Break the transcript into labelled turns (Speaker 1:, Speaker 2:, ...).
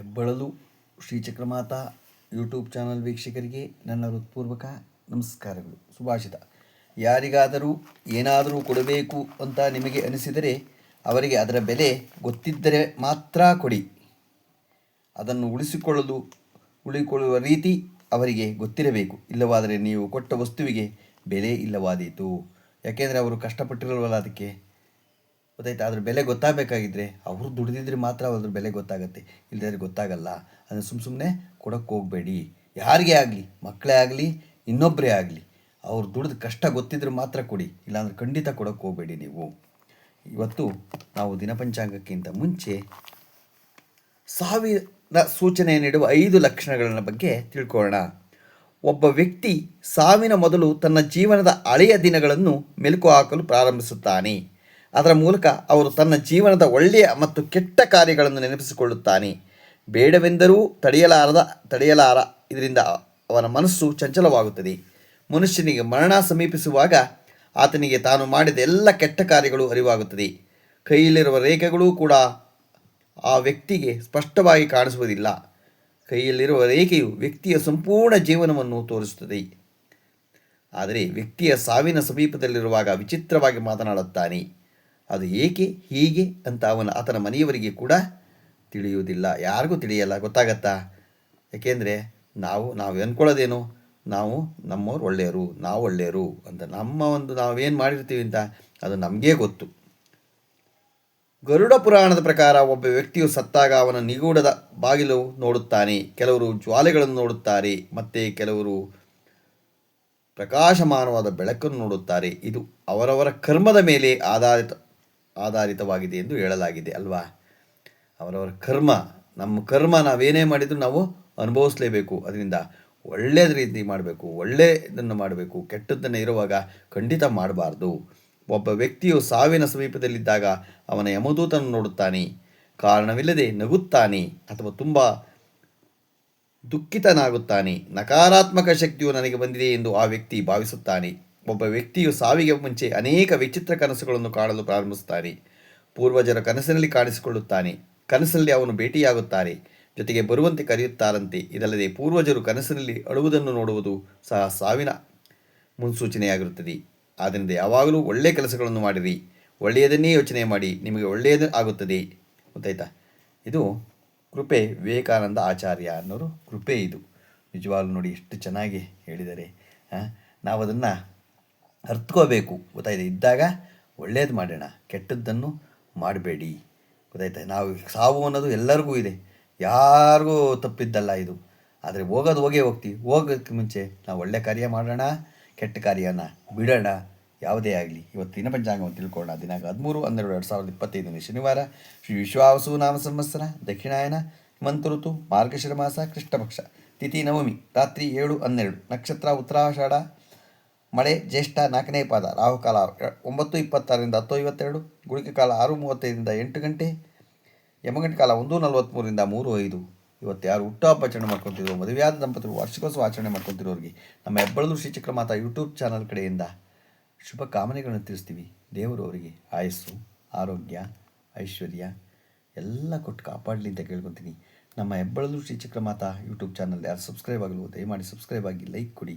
Speaker 1: ಹೆಬ್ಬಳಲು Shri Chakramata YouTube channel ವೀಕ್ಷಕರಿಗೆ ನನ್ನ ಹೃತ್ಪೂರ್ವಕ ನಮಸ್ಕಾರಗಳು. ಸುಭಾಷಿತ. ಯಾರಿಗಾದರೂ ಏನಾದರೂ ಕೊಡಬೇಕು ಅಂತ ನಿಮಗೆ ಅನಿಸಿದರೆ ಅವರಿಗೆ ಅದರ ಬೆಲೆ ಗೊತ್ತಿದ್ದರೆ ಮಾತ್ರ ಕೊಡಿ. ಅದನ್ನು ಉಳಿಸಿಕೊಳ್ಳಲು, ಉಳಿಕೊಳ್ಳುವ ರೀತಿ ಅವರಿಗೆ ಗೊತ್ತಿರಬೇಕು. ಇಲ್ಲವಾದರೆ ನೀವು ಕೊಟ್ಟ ವಸ್ತುವಿಗೆ ಬೆಲೆ ಇಲ್ಲವಾದೀತು. ಯಾಕೆಂದರೆ ಅವರು ಕಷ್ಟಪಟ್ಟಿರಲ್ವಲ್ಲ ಅದಕ್ಕೆ? ಗೊತ್ತಾಯ್ತಾ? ಅದ್ರ ಬೆಲೆ ಗೊತ್ತಾಗಬೇಕಾಗಿದ್ದರೆ ಅವರು ದುಡಿದಿದ್ರೆ ಮಾತ್ರ ಅದ್ರ ಬೆಲೆ ಗೊತ್ತಾಗುತ್ತೆ. ಇಲ್ಲದ್ರೆ ಗೊತ್ತಾಗಲ್ಲ. ಅದನ್ನು ಸುಮ್ಮ ಸುಮ್ಮನೆ ಕೊಡೋಕ್ಕೆ ಹೋಗಬೇಡಿ. ಯಾರಿಗೇ ಆಗಲಿ? ಮಕ್ಕಳೇ ಆಗಲಿ? ಇನ್ನೊಬ್ಬರೇ ಆಗಲಿ? ಅವ್ರು ದುಡಿದ ಕಷ್ಟ ಗೊತ್ತಿದ್ರೆ ಮಾತ್ರ ಕೊಡಿ. ಇಲ್ಲಾಂದ್ರೆ ಖಂಡಿತ ಕೊಡೋಕ್ಕೆ ಹೋಗಬೇಡಿ ನೀವು. ಇವತ್ತು ನಾವು ದಿನಪಂಚಾಂಗಕ್ಕಿಂತ ಮುಂಚೆ ಸಾವಿನ ಸೂಚನೆ ನೀಡುವ ಐದು ಲಕ್ಷಣಗಳನ್ನ ಬಗ್ಗೆ ತಿಳ್ಕೊಳ್ಳೋಣ. ಒಬ್ಬ ವ್ಯಕ್ತಿ ಸಾವಿನ ಮೊದಲು ತನ್ನ ಜೀವನದ ಹಳೆಯ ದಿನಗಳನ್ನು ಮೆಲುಕು ಹಾಕಲು ಪ್ರಾರಂಭಿಸುತ್ತಾನೆ. ಅದರ ಮೂಲಕ ಅವರು ತನ್ನ ಜೀವನದ ಒಳ್ಳೆಯ ಮತ್ತು ಕೆಟ್ಟ ಕಾರ್ಯಗಳನ್ನು ನೆನಪಿಸಿಕೊಳ್ಳುತ್ತಾನೆ. ಬೇಡವೆಂದರೂ ತಡೆಯಲಾರದ, ತಡೆಯಲಾರ ಇದರಿಂದ ಅವನ ಮನಸ್ಸು ಚಂಚಲವಾಗುತ್ತದೆ. ಮನುಷ್ಯನಿಗೆ ಮರಣ ಸಮೀಪಿಸುವಾಗ ಆತನಿಗೆ ತಾನು ಮಾಡಿದ ಎಲ್ಲ ಕೆಟ್ಟ ಕಾರ್ಯಗಳು ಅರಿವಾಗುತ್ತದೆ. ಕೈಯಲ್ಲಿರುವ ರೇಖೆಗಳು ಕೂಡ ಆ ವ್ಯಕ್ತಿಗೆ ಸ್ಪಷ್ಟವಾಗಿ ಕಾಣಿಸುವುದಿಲ್ಲ. ಕೈಯಲ್ಲಿರುವ ರೇಖೆಯು ವ್ಯಕ್ತಿಯ ಸಂಪೂರ್ಣ ಜೀವನವನ್ನು ತೋರಿಸುತ್ತದೆ. ಆದರೆ ವ್ಯಕ್ತಿಯ ಸಾವಿನ ಸಮೀಪದಲ್ಲಿರುವಾಗ ವಿಚಿತ್ರವಾಗಿ ಮಾತನಾಡುತ್ತಾನೆ. ಅದು ಏಕೆ, ಹೀಗೆ ಅಂತ ಅವನ, ಆತನ ಮನೆಯವರಿಗೆ ಕೂಡ ತಿಳಿಯುವುದಿಲ್ಲ. ಯಾರಿಗೂ ತಿಳಿಯಲ್ಲ, ಗೊತ್ತಾಗತ್ತಾ? ಯಾಕೆಂದರೆ ನಾವು ನಾವು ಅಂದ್ಕೊಳ್ಳೋದೇನು ನಾವು ನಮ್ಮವ್ರು ಒಳ್ಳೆಯರು, ನಾವು ಒಳ್ಳೆಯರು ಅಂತ ನಮ್ಮ ಒಂದು ನಾವೇನು ಮಾಡಿರ್ತೀವಿ ಅಂತ ಅದು ನಮಗೇ ಗೊತ್ತು. ಗರುಡ ಪುರಾಣದ ಪ್ರಕಾರ ಒಬ್ಬ ವ್ಯಕ್ತಿಯು ಸತ್ತಾಗ ಅವನ ನಿಗೂಢದ ಬಾಗಿಲು ನೋಡುತ್ತಾನೆ. ಕೆಲವರು ಜ್ವಾಲೆಗಳನ್ನು ನೋಡುತ್ತಾರೆ, ಮತ್ತು ಕೆಲವರು ಪ್ರಕಾಶಮಾನವಾದ ಬೆಳಕನ್ನು ನೋಡುತ್ತಾರೆ. ಇದು ಅವರವರ ಕರ್ಮದ ಮೇಲೆ ಆಧಾರಿತ ಆಧಾರಿತವಾಗಿದೆ ಎಂದು ಹೇಳಲಾಗಿದೆ, ಅಲ್ವಾ? ಅವರವರ ಕರ್ಮ, ನಮ್ಮ ಕರ್ಮ ನಾವೇನೇ ಮಾಡಿದರೂ ನಾವು ಅನುಭವಿಸಲೇಬೇಕು. ಅದರಿಂದ ಒಳ್ಳೆಯದ ರೀತಿ ಮಾಡಬೇಕು ಒಳ್ಳೆಯದನ್ನು ಮಾಡಬೇಕು. ಕೆಟ್ಟದ್ದನ್ನು ಇರುವಾಗ ಖಂಡಿತ ಮಾಡಬಾರ್ದು. ಒಬ್ಬ ವ್ಯಕ್ತಿಯು ಸಾವಿನ ಸಮೀಪದಲ್ಲಿದ್ದಾಗ ಅವನ ಯಮದೂತನ್ನು ನೋಡುತ್ತಾನೆ. ಕಾರಣವಿಲ್ಲದೆ ನಗುತ್ತಾನೆ ಅಥವಾ ತುಂಬ ದುಃಖಿತನಾಗುತ್ತಾನೆ. ನಕಾರಾತ್ಮಕ ಶಕ್ತಿಯು ನನಗೆ ಬಂದಿದೆ ಎಂದು ಆ ವ್ಯಕ್ತಿ ಭಾವಿಸುತ್ತಾನೆ. ಒಬ್ಬ ವ್ಯಕ್ತಿಯು ಸಾವಿಗೆ ಮುಂಚೆ ಅನೇಕ ವಿಚಿತ್ರ ಕನಸುಗಳನ್ನು ಕಾಣಲು ಪ್ರಾರಂಭಿಸುತ್ತಾನೆ. ಪೂರ್ವಜರ ಕನಸಿನಲ್ಲಿ ಕಾಣಿಸಿಕೊಳ್ಳುತ್ತಾನೆ. ಕನಸಲ್ಲಿ ಅವನು ಭೇಟಿಯಾಗುತ್ತಾರೆ. ಜೊತೆಗೆ ಬರುವಂತೆ ಕರೆಯುತ್ತಾರಂತೆ. ಇದಲ್ಲದೆ ಪೂರ್ವಜರು ಕನಸಿನಲ್ಲಿ ಅಳುವುದನ್ನು ನೋಡುವುದು ಸಹ ಸಾವಿನ ಮುನ್ಸೂಚನೆಯಾಗಿರುತ್ತದೆ. ಆದ್ದರಿಂದ ಯಾವಾಗಲೂ ಒಳ್ಳೆಯ ಕೆಲಸಗಳನ್ನು ಮಾಡಿರಿ. ಒಳ್ಳೆಯದನ್ನೇ ಯೋಚನೆ ಮಾಡಿ. ನಿಮಗೆ ಒಳ್ಳೆಯದು ಆಗುತ್ತದೆ. ಗೊತ್ತಾಯ್ತಾ? ಇದು ಕೃಪೆ ವಿವೇಕಾನಂದ ಆಚಾರ್ಯ ಅನ್ನೋರು ಕೃಪೆ ಇದು. ನಿಜವಾಗ್ಲೂ ನೋಡಿ ಎಷ್ಟು ಚೆನ್ನಾಗಿ ಹೇಳಿದರೆ ನಾವು ಅದನ್ನು ಅರ್ಥಕೋಬೇಕು ಗೊತ್ತಾಯ್ತು? ಇದ್ದಾಗ ಒಳ್ಳೇದು ಮಾಡೋಣ. ಕೆಟ್ಟದ್ದನ್ನು ಮಾಡಬೇಡಿ. ಗೊತ್ತಾಯ್ತಾ? ನಾವು ಸಾವು ಅನ್ನೋದು ಎಲ್ಲರಿಗೂ ಇದೆ. ಯಾರಿಗೂ ತಪ್ಪಿದ್ದಲ್ಲ ಇದು. ಆದರೆ ಹೋಗೋದು ಹೋಗೇ ಹೋಗ್ತೀವಿ. ಹೋಗೋಕ್ಕೆ ಮುಂಚೆ ನಾವು ಒಳ್ಳೆ ಕಾರ್ಯ ಮಾಡೋಣ, ಕೆಟ್ಟ ಕಾರ್ಯನ ಬಿಡೋಣ. ಯಾವುದೇ ಆಗಲಿ. ಇವತ್ತು ಪಂಚಾಂಗವನ್ನು ತಿಳ್ಕೊಳ್ಳೋಣ. ದಿನಾಂಕ ಹದಿಮೂರು, ಹನ್ನೆರಡು, ಎರಡು ಸಾವಿರದ ಇಪ್ಪತ್ತೈದನೇ ಶನಿವಾರ. ಶ್ರೀ ವಿಶ್ವಾವಸು ನಾಮ ಸಂವತ್ಸರ, ದಕ್ಷಿಣಾಯನ, ಹಿಮಂತ ಋತು, ಮಾರ್ಗಶಿರ ಮಾಸ, ಕೃಷ್ಣಪಕ್ಷ, ತಿಥಿ ನವಮಿ, ರಾತ್ರಿ ಏಳು ಹನ್ನೆರಡು, ನಕ್ಷತ್ರ ಉತ್ತರಾಷಾಢ ಮಳೆ ಜ್ಯೇಷ್ಠ ನಾಲ್ಕನೇ ಪಾದ, ರಾಹುಕಾಲ ಒಂಬತ್ತು ಇಪ್ಪತ್ತಾರರಿಂದ ಹತ್ತು ಐವತ್ತೆರಡು, ಗುಳಿಕೆ ಕಾಲ ಆರು ಮೂವತ್ತೈದರಿಂದ ಎಂಟು ಗಂಟೆ ಯಮಗಂಟೆ ಕಾಲ ಒಂದು ನಲವತ್ತ್ಮೂರಿಂದ ಮೂರು ಐದು. ಇವತ್ತು ಯಾರು ಹುಟ್ಟುಹಬ್ಬ ಆಚರಣೆ ಮಾಡ್ಕೊತಿರೋ ಮದುವೆಯಾದ ದಂಪತಿಗಳು ವಾರ್ಷಿಕೋತ್ಸವ ಆಚರಣೆ ಮಾಡ್ಕೊತಿರೋರಿಗೆ, ನಮ್ಮ ಹೆಬ್ಬಳದು ಶ್ರೀಚಕ್ರಮಾತಾ ಯೂಟ್ಯೂಬ್ ಚಾನಲ್ ಕಡೆಯಿಂದ ಶುಭ ಕಾಮನೆಗಳನ್ನು ತಿಳಿಸ್ತೀವಿ. ದೇವರು ಅವರಿಗೆ ಆಯಸ್ಸು, ಆರೋಗ್ಯ, ಐಶ್ವರ್ಯ ಎಲ್ಲ ಕೊಟ್ಟು ಕಾಪಾಡಲಿ ಅಂತ ಕೇಳ್ಕೊತೀನಿ. ನಮ್ಮ ಹೆಬ್ಬಳದು ಶ್ರೀಚಕ್ರ ಮಾತಾ ಯೂಟ್ಯೂಬ್ ಚಾನಲ್ ಯಾರು ಸಬ್ಸ್ಕ್ರೈಬ್ ಆಗಲು ದಯಮಾಡಿ ಸಬ್ಸ್ಕ್ರೈಬ್ ಆಗಿ ಲೈಕ್ ಕೊಡಿ.